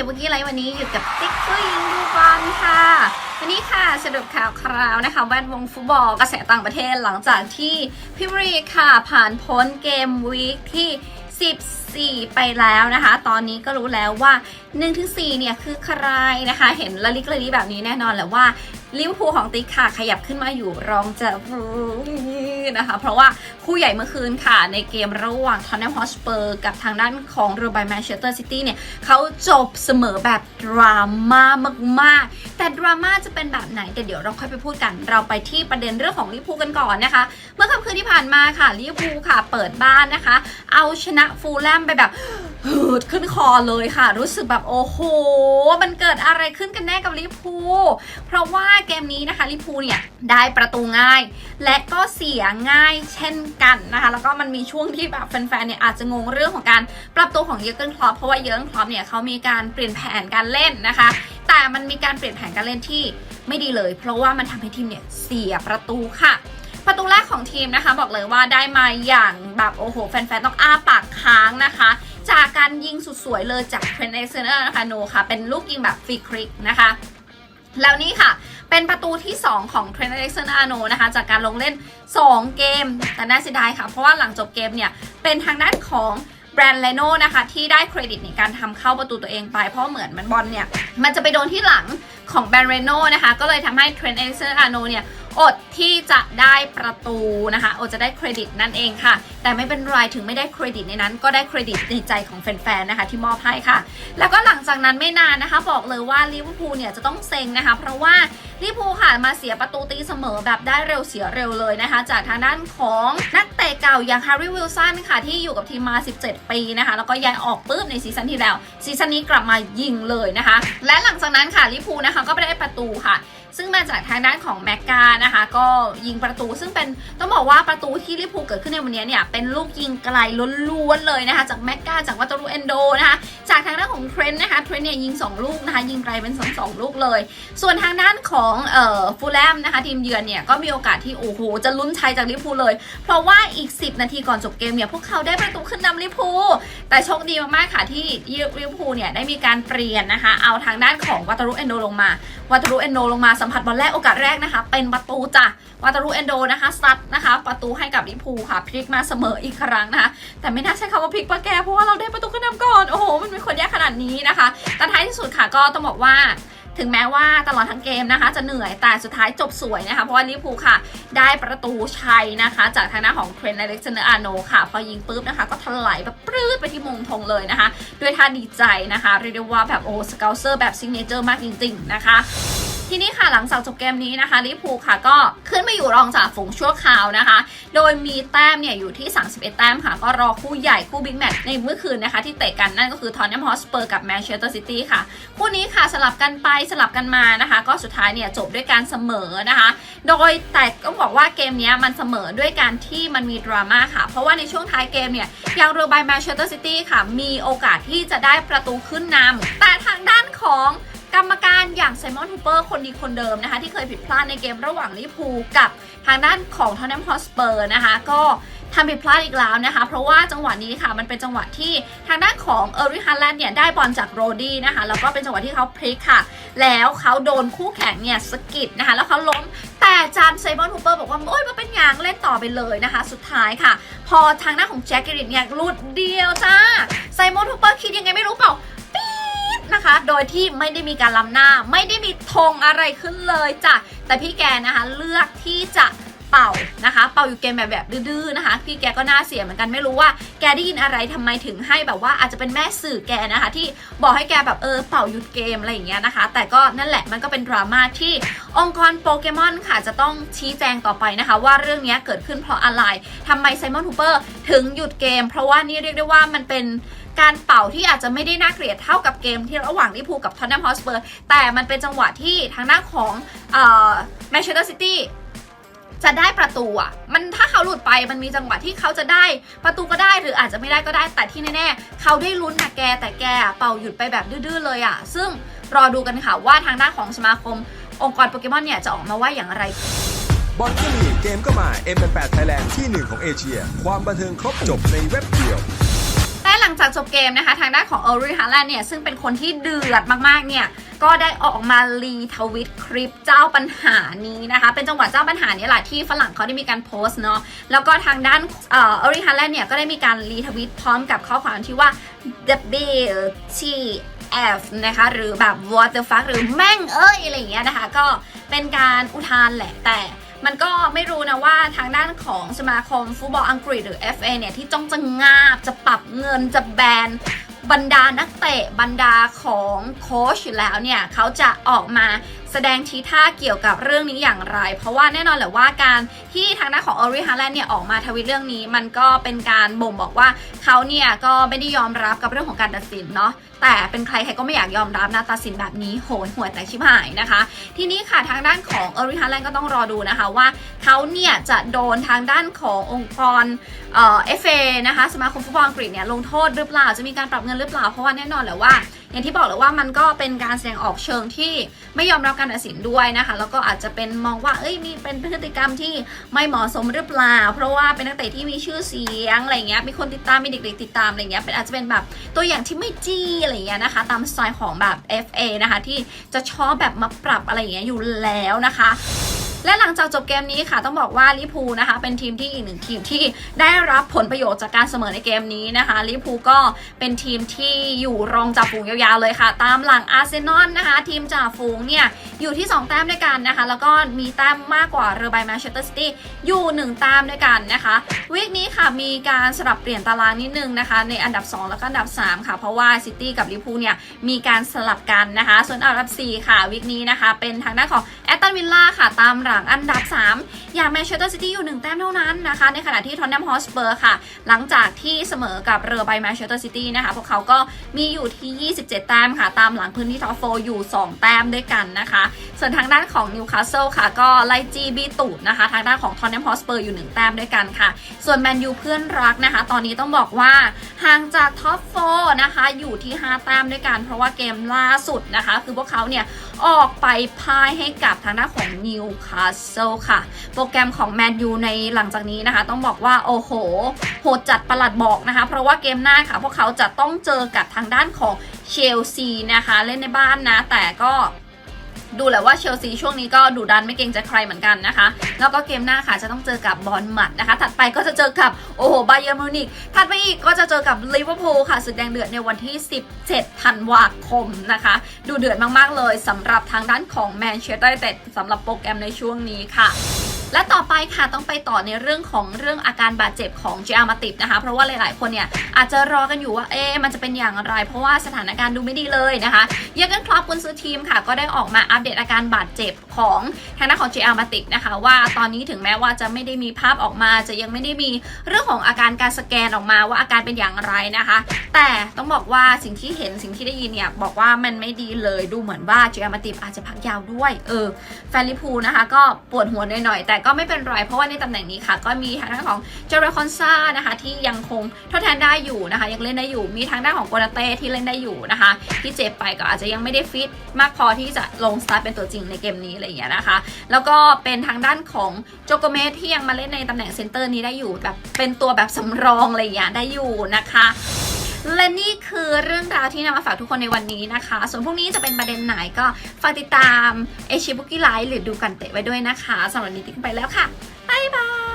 ฟบุกี้ไลฟ์วันนี้อยู่กับติ๊กผู้หญิงดูบอลค่ะ วันนี้ค่ะสรุปข่าวคราวนะคะ แวดวงฟุตบอลกระแสต่างประเทศหลังจากที่พิมรีค่ะ ผ่านพ้นเกมวีคที่ 14 ไปแล้วนะคะ ตอนนี้ก็รู้แล้วว่า 1-4 เนี่ยคือใครนะคะ เห็นละลิกละลิแบบนี้แน่นอนแหละว่าลิเวอร์พูลของติ๊กค่ะขยับขึ้นมาอยู่รองจาก ฟูนะคะ เพราะว่าคู่ใหญ่เมื่อคืนค่ะ ในเกมระหว่างทอนแนมฮอสเปอร์กับทางด้านของเรือร์บแมนเชสเตอร์ซิตี้เนี่ยเขาจบเสมอแบบดราม่ามากๆ แต่ดราม่าจะเป็นแบบไหนแต่เดี๋ยวเราค่อยไปพูดกัน เราไปที่ประเด็นเรื่องของลิเวอร์พูลกันก่อนนะคะ เมื่อค่ำคืนที่ผ่านมาค่ะลิเวอร์พูลค่ะเปิดบ้านนะคะ เอาชนะฟูลแลมไปแบบหืดขึ้นคอเลยค่ะ รู้สึกแบบโอ้โห มันเกิดอะไรขึ้นกันแน่กับลิพู เพราะว่าเกมนี้นะคะลิพูเนี่ยได้ประตูง่าย และก็เสียง่ายเช่นกันนะคะ แล้วก็มันมีช่วงที่แบบแฟนๆเนี่ยอาจจะงงเรื่องของการปรับตัวของเยอร์เกนคลอปเพราะว่าเยอร์เกนคลอปเนี่ยเขามีการเปลี่ยนแผนการเล่นนะคะ แต่มันมีการเปลี่ยนแผนการเล่นที่ไม่ดีเลย เพราะว่ามันทำให้ทีมเนี่ยเสียประตูค่ะประตูแรกของทีมนะคะบอกเลยว่าได้มาอย่างแบบโอ้โห แฟนๆ ต้องอ้าปากค้างนะคะ จากการยิงสุดสวยเลยจากเทรนเอเซอร์นะคะโนค่ะ เป็นลูกยิงแบบฟรีคริกนะคะ แล้วนี่ค่ะ เป็นประตูที่ 2 ของเทรนเอเซอาโนนะคะ จากการลงเล่น 2 เกม แต่น่าเสียดายค่ะ เพราะว่าหลังจบเกมเนี่ย เป็นทางด้านของแบรนด์เลโนนะคะ ที่ได้เครดิตในการทำเข้าประตูตัวเองไป เพราะเหมือนมันบอลเนี่ย มันจะไปโดนที่หลังของแบรนด์เรโนนะคะ ก็เลยทำให้เทรนเอเซอร์โนเนี่ย อดที่จะได้ประตูนะคะอดจะได้เครดิตนั่นเองค่ะ แต่ไม่เป็นไรถึงไม่ได้เครดิตในนั้น ก็ได้เครดิตในใจของแฟนๆนะคะ ที่มอบให้ค่ะ แล้วก็หลังจากนั้นไม่นานนะคะ บอกเลยว่าลิเวอร์พูลเนี่ยจะต้องเซ็งนะคะ เพราะว่าลิเวอร์พูลค่ะมาเสียประตูตีเสมอแบบได้เร็วเสียเร็วเลยนะคะ จากทางด้านของนักเตะเก่าอย่างฮาร์รี่วิลสันค่ะที่อยู่กับทีมมา 17 ปีนะคะ แล้วก็ย้ายออกปุ๊บในซีซั่นที่แล้วซีซั่นนี้กลับมายิงเลยนะคะ และหลังจากนั้นค่ะลิเวอร์พูลนะคะก็ไได้ประตูค่ะ ซึ่งมาจากทางด้านของแม็กกานะคะ ก็ยิงประตูซึ่งเป็นต้องบอกว่าประตูที่ลิพูเกิดขึ้นในวันนี้เนี่ยเป็นลูกยิงไกลล้วนๆเลยนะคะ จากแม็กกาจากวัตรูเอนโดนะคะจากทางด้านของเทรนต์นะคะเทรนต์เนี่ยยิง 2 ลูกนะคะ ยิงไกลเป็นสองสองลูกเลย ส่วนทางด้านของเอ่อฟูลแลมนะคะทีมเยือนเนี่ยก็มีโอกาสที่โอ้โหจะลุ้นชัยจากลิพูเลย เพราะว่าอีก 10 นาทีก่อนจบเกมเนี่ยพวกเขาได้ประตูขึ้นนำลิพู แต่โชคดีมากๆค่ะที่ลิเวอร์พูลเนี่ยได้มีการเปลี่ยนนะคะ เอาทางด้านของวัตรุเอนโดลงมาวัตรุเอนโดลงมาสัมผัสบอลแรกโอกาสแรกนะคะ เป็นประตูจ้ะวัตรุเอนโดนะคะซัดนะคะ ประตูให้กับลิเวอร์พูลค่ะพลิกมาเสมออีกครั้งนะคะแต่ไม่น่าใช้คำว่าพลิกปะแกเพราะว่าเราได้ประตูขึ้นนำก่อนโอ้โหมันเป็นคนยากขนาดนี้นะคะแต่ท้ายที่สุดค่ะก็ต้องบอกว่า ถึงแม้ว่าตลอดทั้งเกมนะคะ จะเหนื่อยแต่สุดท้ายจบสวยนะคะ เพราะว่าลิพูค่ะ ได้ประตูชัยนะคะ จากทางหน้านของเทรนด์อเล็กซานเดอร์อาโนค่ะ พอยิงปุ๊บนะคะ ก็ถลายแบบปรื้ดไปที่มงธงเลยนะคะ ด้วยท่าดีใจนะคะ เรียกได้ว่าแบบโอ้สเกลเซอร์แบบซิงเนเจอร์มากจริง ๆ นะคะ ทีนี้ค่ะหลังจากจบเกมนี้นะคะลิพูค่ะก็ขึ้นมาอยู่รองจากฝูงชั่วคราวนะคะ โดยมีแต้มเนี่ยอยู่ที่ 31 แต้มค่ะ ก็รอคู่ใหญ่คู่บิ๊กแมตช์ในเมื่อคืนนะคะ ที่เตะกันนั่นก็คือทอนแนมฮอสเปอร์กับแมนเชสเตอร์ซิตี้ค่ะ คู่นี้ค่ะสลับกันไปสลับกันมานะคะ ก็สุดท้ายเนี่ยจบด้วยการเสมอนะคะ โดยแต่ต้องบอกว่าเกมนี้มันเสมอด้วยการที่มันมีดราม่าค่ะ เพราะว่าในช่วงท้ายเกมเนี่ยยังเรือใบแมนเชสเตอร์ซิตี้ค่ะ มีโอกาสที่จะได้ประตูขึ้นนำแต่ทางด้านของ กรรมการอย่างไซมอนฮูเปอร์คนดีคนเดิมนะคะ ที่เคยผิดพลาดในเกมระหว่างลิพูกับทางด้านของทอนแนมฮอสเปอร์นะคะ ก็ทำผิดพลาดอีกแล้วนะคะ เพราะว่าจังหวะนี้ค่ะมันเป็นจังหวะที่ทางด้านของเออริฮันแลนด์เนี่ยได้บอลจากโรดี้นะคะแล้วก็เป็นจังหวะที่เขาพลิกค่ะ แล้วเขาโดนคู่แข่งเนี่ยสกิดนะคะ แล้วเขาล้มแต่จานไซมอนฮูเปอร์บอกว่าโอ้ยมันเป็นยางเล่นต่อไปเลยนะคะ สุดท้ายค่ะ พอทางด้านของแจ็คเกอริตเนี่ยลุดเดียวจ้าไซมอนฮูเปอร์คิดยังไงไม่รู้เปล่า นะคะ โดยที่ไม่ได้มีการล้ำหน้า ไม่ได้มีธงอะไรขึ้นเลยจ้ะ แต่พี่แกนะคะเลือกที่จะเป่านะคะ เป่าอยู่เกมแบบแบบดื้อๆนะคะ พี่แกก็น่าเสียเหมือนกันไม่รู้ว่าแกได้ยินอะไรทำไมถึงให้แบบว่าอาจจะเป็นแม่สื่อแกนะคะ ที่บอกให้แกแบบเออเป่าหยุดเกมอะไรอย่างเงี้ยนะคะ แต่ก็นั่นแหละมันก็เป็นดราม่าที่องค์กรโปเกมอนค่ะจะต้องชี้แจงต่อไปนะคะ ว่าเรื่องนี้เกิดขึ้นเพราะอะไรทำไมไซมอนฮูเปอร์ถึงหยุดเกม เพราะว่านี่เรียกได้ว่ามันเป็น การเป่าที่อาจจะไม่ได้น่าเกลียดเท่ากับเกมที่ระหว่างลิเวอร์พูลกับทอนแนมฮอสเปอร์แต่มันเป็นจังหวะที่ทางด้านของแมนเชสเตอร์ซิตี้จะได้ประตูอะ มันถ้าเขาหลุดไปมันมีจังหวะที่เขาจะได้ประตูก็ได้หรืออาจจะไม่ได้ก็ได้ แต่ที่แน่ๆ เขาได้ลุ้นนะแกแต่แกเป่าหยุดไปแบบดื้อๆเลยอะ ซึ่งรอดูกันค่ะว่าทางด้านของสมาคม องค์กรโปเกมอนเนี่ย จะออกมาว่าอย่างไร บอลก็มีเกมก็มา M8 Thailand ที่หนึ่งของเอเชีย ความบันเทิงครบจบในเว็บเดียว งจากจบเกมนะคะ ทางด้านของเออริฮาแลนด์เนี่ยซึ่งเป็นคนที่เดือดมากๆเนี่ยก็ได้ออกมารีทวิตคลิปเจ้าปัญหานี้นะคะ เป็นจังหวะเจ้าปัญหานี้แหละที่ฝรั่งเขาได้มีการโพสต์เนาะแล้วก็ทางด้านเออริฮาแลนเนี่ยก็ได้มีการรีทวิตพร้อมกับข้อความที่ว่า WTF นะคะหรือแบบ what the fuck หรือแม่งเอ้ยอะไรอย่างเงี้ยนะคะ ก็เป็นการอุทานแหละแต่ มันก็ไม่รู้นะว่าทางด้านของสมาคมฟุตบอลอังกฤษหรือ FA เนี่ยที่จ้องจะงาบจะปรับเงินจะแบนบรรดานักเตะบรรดาของโค้ชอยู่แล้วเนี่ยเขาจะออกมา แสดงทีท่าเกี่ยวกับเรื่องนี้อย่างไร เพราะว่าแน่นอนแหละว่าการที่ทางด้านของออริฮาแลนด์เนี่ยออกมาทวิตเรื่องนี้ มันก็เป็นการบ่งบอกว่าเขาเนี่ยก็ไม่ได้ยอมรับกับเรื่องของการตัดสินเนาะแต่เป็นใครใครก็ไม่อยากยอมรับนะตัดสินแบบนี้โหยหวแต่ชิบหายนะคะ ทีนี้ค่ะทางด้านของเอริฮาแลนด์ก็ต้องรอดูนะคะว่าเขาเนี่ยจะโดนทางด้านขององค์กรเอ่อฟเอนะคะสมาคมฟุตบอลอังกฤษเนี่ยลงโทษหรือเปล่าจะมีการปรับเงินหรือเปล่าเพราะว่าแน่นอนแหละว่า อย่างที่บอกเลยว่ามันก็เป็นการแสดงออกเชิงที่ไม่ยอมรับการตัดสินด้วยนะคะ แล้วก็อาจจะเป็นมองว่าเอ้ยมีเป็นพฤติกรรมที่ไม่เหมาะสมหรือเปล่า เพราะว่าเป็นนักเตะที่มีชื่อเสียงอะไรเงี้ยมีคนติดตามมีเด็กๆติดตามอะไรเงี้ยเป็นอาจจะเป็นแบบตัวอย่างที่ไม่จี้อะไรเงี้ยนะคะ ตามสไตล์ของแบบ FA นะคะที่จะชอบแบบมาปรับอะไรเงี้ยอยู่แล้วนะคะ และหลังจากจบเกมนี้ค่ะต้องบอกว่าลิพูนะคะ เป็นทีมที่อีกหนึ่งทีมที่ได้รับผลประโยชน์จากการเสมอในเกมนี้นะคะลิพูก็เป็นทีมที่อยู่รองจ่าฝูงยาวๆเลยค่ะ ตามหลังอาร์เซนอลนะคะ ทีมจ่าฝูงเนี่ยอยู่ที่ 2 แต้มด้วยกันนะคะ แล้วก็มีแต้มมากกว่าเรือใบแมนเชสเตอร์ซิตี้อยู่ 1 แต้มด้วยกันนะคะวีคนี้ค่ะมีการสลับเปลี่ยนตารางนิดนึงนะคะ ในอันดับ 2 แล้วก็อันดับ 3 ค่ะ เพราะว่าซิตี้กับลิพูเนี่ยมีการสลับกันนะคะ ส่วนอันดับ 4 ค่ะวีคนี้นะคะ เป็นทางด้านของแอตตันวิลล่าค่ะตามหลังอันดับ 3 อย่างแมนเชสเตอร์ซิตี้อยู่ 1 แต้มเท่านั้นนะคะ ในขณะที่ทอนแนมฮอสเปอร์ค่ะ หลังจากที่เสมอกับเรือใบแมนเชสเตอร์ซิตี้นะคะ พวกเขาก็มีอยู่ที่ 27 แต้มค่ะ ตามหลังพื้นที่ท็อปโฟอยู่ 2 แต้มด้วยกันนะคะ ส่วนทางด้านของนิวคาสเซิลค่ะ ก็ไล่จีบีตูดนะคะ ทางด้านของทอนแนมฮอสเปอร์อยู่ 1 แต้มด้วยกันค่ะ ส่วนแมนยูเพื่อนรักนะคะ ตอนนี้ต้องบอกว่าห่างจากท็อปโฟนะคะอยู่ที่ 5 แต้มด้วยกัน เพราะว่าเกมล่าสุดนะคะ คือพวกเขาเนี่ยออกไปพ่ายให้กับทางด้านของนิวคาสเซลค่ะ โปรแกรมของแมนยูในหลังจากนี้นะคะ ต้องบอกว่าโอ้โห โหดจัดประหลัดบอกนะคะ เพราะว่าเกมหน้าค่ะ พวกเขาจะต้องเจอกับทางด้านของเชลซีนะคะ เล่นในบ้านนะ แต่ก็ ดูแหละว่าเชลซีช่วงนี้ก็ดุดันไม่เกรงใจใครเหมือนกันนะคะ แล้วก็เกมหน้าค่ะจะต้องเจอกับบอลหมัดนะคะ ถัดไปก็จะเจอกับโอ้โหบาเยอร์มิวนิกถัดไปอีกก็จะเจอกับลิเวอร์พูลค่ะสุดแดงเดือดในวันที่ 17 ธันวาคมนะคะ ดูเดือดมากๆเลยสำหรับทางด้านของแมนเชสเตอร์ยูไนเต็ดสำหรับโปรแกรมในช่วงนี้ค่ะ และต่อไปค่ะต้องไปต่อในเรื่องของเรื่องอาการบาดเจ็บของเจอามาติบนะคะ เพราะว่าหลาย ๆ คนเนี่ยอาจจะรอกันอยู่ว่าเอ๊มันจะเป็นอย่างไร เพราะว่าสถานการณ์ดูไม่ดีเลยนะคะเยอร์เกนคลอปกุนซือทีมค่ะ ก็ได้ออกมาอัปเดตอาการบาดเจ็บของทางด้านของเจอามาติบนะคะ ว่าตอนนี้ถึงแม้ว่าจะไม่ได้มีภาพออกมา จะยังไม่ได้มีเรื่องของอาการการสแกนออกมาว่าอาการเป็นอย่างไรนะคะ แต่ต้องบอกว่าสิ่งที่เห็นสิ่งที่ได้ยินเนี่ยบอกว่ามันไม่ดีเลยดูเหมือนว่าเจอามาติบอาจจะพักยาวด้วยเออแฟนลิพูนะคะก็ปวดหัวหน่อยๆแต่ก็ไม่เป็นไร เพราะว่าในตำแหน่งนี้ค่ะ ก็มีทางด้านของเจเรคอนซานะคะที่ยังคงทดแทนได้อยู่นะคะ ยังเล่นได้อยู่ มีทางด้านของโกนาเต้ที่เล่นได้อยู่นะคะ ที่เจ็บไปก็อาจจะยังไม่ได้ฟิตมากพอที่จะลงสตาร์ทเป็นตัวจริงในเกมนี้อะไรอย่างเงี้ยนะคะ แล้วก็เป็นทางด้านของโจโกเมสที่ยังมาเล่นในตำแหน่งเซนเตอร์นี้ได้อยู่แบบเป็นตัวแบบสำรองอะไรอย่างเงี้ยได้อยู่นะคะ และนี่คือเรื่องราวที่นำมาฝากทุกคนในวันนี้นะคะ ส่วนพรุ่งนี้จะเป็นประเด็นไหนก็ฝากติดตามเอชิบุกิไลฟ์หรือดูกันเตะไว้ด้วยนะคะสำหรับวันนี้ติ๊กไปแล้วค่ะบ๊ายบาย